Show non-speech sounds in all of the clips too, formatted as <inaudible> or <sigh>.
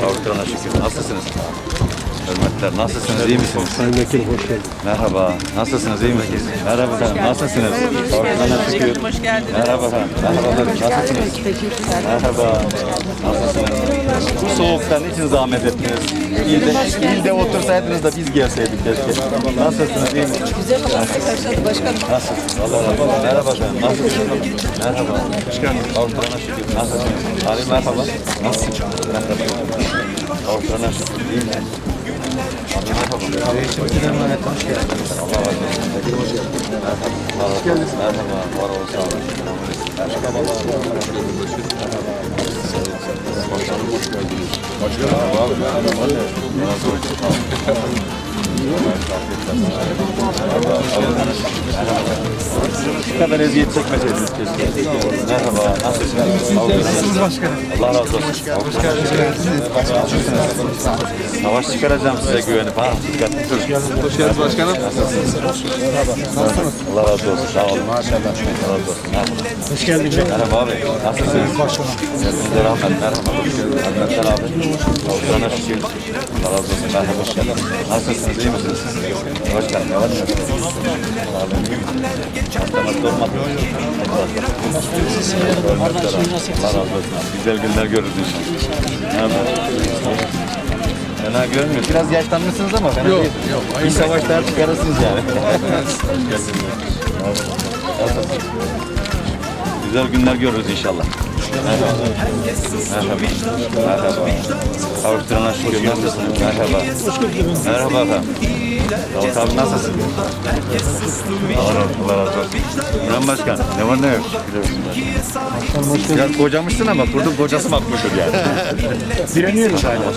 Kavuşturana şükür. Nasılsınız? Hürmetler. Nasılsınız? İyi misiniz? Sayın Vekilim hoş geldiniz. Merhaba. Nasılsınız? İyi misiniz? Merhaba efendim. Nasılsınız? Kavuşturana şükür. Hoş geldiniz. Merhaba efendim. Merhaba efendim. Nasılsınız? Merhaba. Nasılsınız? Bu soğukta niçin zahmet ettiniz? İlde, ilde otursaydınız da biz gelseydik keşke. Nasılsınız? İyi misiniz? Güzel karşıladı başkanım. Nasılsınız? Allah razı olsun. Merhaba efendim. Nasılsınız? Merhaba. Hoş geldiniz. Kavuşturana şükür. Nasılsınız? Ali merhaba. Nasılsınız? Merhaba. Kavuşturana şükür. İyi? Abi merhaba. Olsun. Merhaba. Hoş geldiniz. Merhaba. Var olun. Sağ olun. Merhaba. Başkanım hoş geldiniz. Başkanım. Merhaba abi. Merhaba. Razı olsun. Sağ olun. Bu kadar eziyet çekmeseydiniz keşke. Merhaba, nasılsınız? Nasılsınız başkanım? Allah razı olsun. Hoş geldiniz. Savaş çıkaracağım size güvenip ha. Dikkatli durun. Hoş geldiniz başkanım. Allah razı olsun. Sağ olun. Maşallah. Allah razı olsun. Hoş geldiniz. Merhaba abi. Nasılsınız? Başkanım. Size rahmet. Merhaba. Rahmetler abi. Kavuşana şükür. Allah razı olsun. Merhaba. Hoş geldiniz. Nasılsınız? İyi misiniz? Hoş geldin. Ne var ne yok? Sağ olun. iyi misiniz? Hasta olmak. Hürmetler abi. Allah razı olsun. Güzel günler görürüz inşallah. Merhaba. Fena görünmüyor. Biraz yaşlanmışsınız ama fena Yok, değil. yok. Bir savaşlar çıkarırsınız yani. <laughs> Güzel günler görürüz inşallah. Merhaba. Merhaba. Merhaba. Kavuşturana şükür. Nasılsınız? Merhaba. Merhaba efendim. Davut abi nasılsın? Allah razı olsun. Allah razı olsun. İmran Başkan ne var ne yok? Biraz kocamışsın ama kurdun kocası makbuldür yani. <laughs> Direniyoruz hala.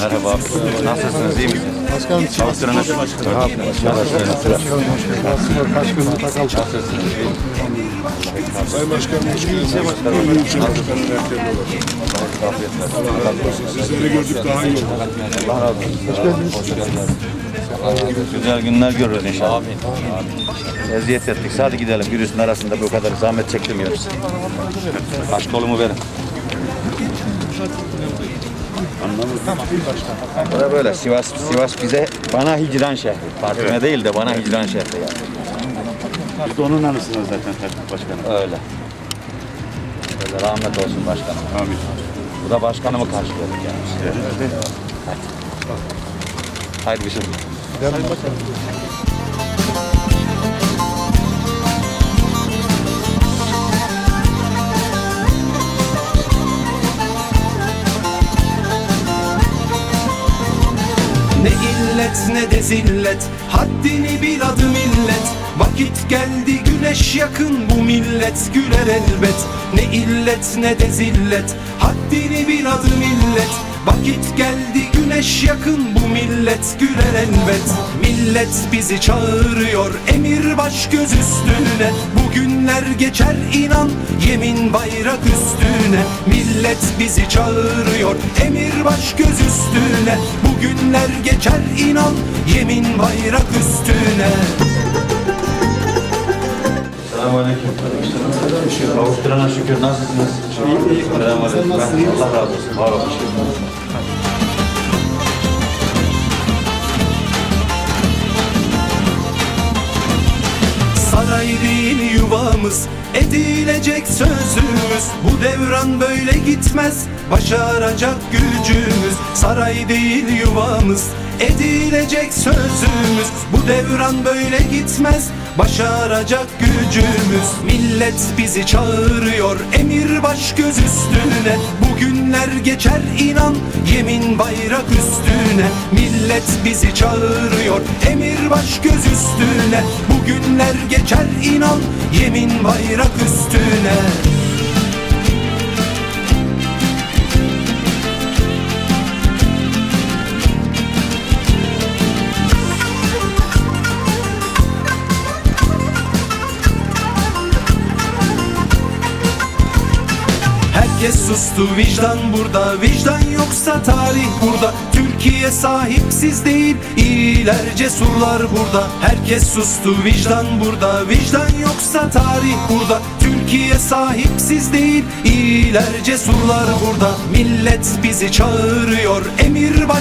Merhaba. Nasılsınız? İyi misiniz? Başkanım şükür. Nasılsınız? kaç gün takaldı. Sayın Başkanım hoş geldiniz. İyi yüksek başkanım erken Sizleri gördük daha iyi oldu. Allah razı olsun. Hoş geldiniz. Güzel günler görürüz inşallah. Amin. Eziyet ettik. Hadi gidelim. Virüsün arasında bu kadar zahmet çektirmiyoruz. Baş kolumu verin. Bura böyle Sivas Sivas bize bana hicran şehri. Partime değil de bana hicran şehri yani. Biz de onun anısınız zaten Tertip Başkanım. Öyle. Öyle rahmet olsun başkanım. Amin. Bu da başkanımı karşılıyor yani. Haydi bir şey. Ne illet ne de zillet Haddini bil adı millet Vakit geldi güneş yakın Bu millet güler elbet. Ne illet ne de zillet Haddini bil adı millet. Vakit geldi güneş yakın Bu millet güler elbet. Millet bizi çağırıyor Emir baş göz üstüne. Bugünler geçer inan Yemin bayrak üstüne. Millet bizi çağırıyor Emir baş göz üstüne. Bugünler geçer inan Yemin bayrak üstüne Selamünaleyküm. Kavuşturana şükür. Nasılsınız? İyi, iyi. Selamünaleyküm. Allah razı olsun. Var olun. Saray değil yuvamız Edilecek sözümüz Bu devran böyle gitmez Başaracak gücümüz Saray değil yuvamız Edilecek sözümüz devran böyle gitmez. Başaracak gücümüz Millet bizi çağırıyor. Emir baş göz üstüne Bugünler geçer inan. Yemin bayrak üstüne Millet bizi çağırıyor. Emir baş göz üstüne Bugünler geçer inan. Yemin bayrak üstüne Herkes sustu vicdan burada Vicdan yoksa tarih burada. Türkiye sahipsiz değil İyiler cesurlar burada. Herkes sustu vicdan burada Vicdan yoksa tarih burada. Türkiye sahipsiz değil İyiler cesurlar burada. Millet bizi çağırıyor Emir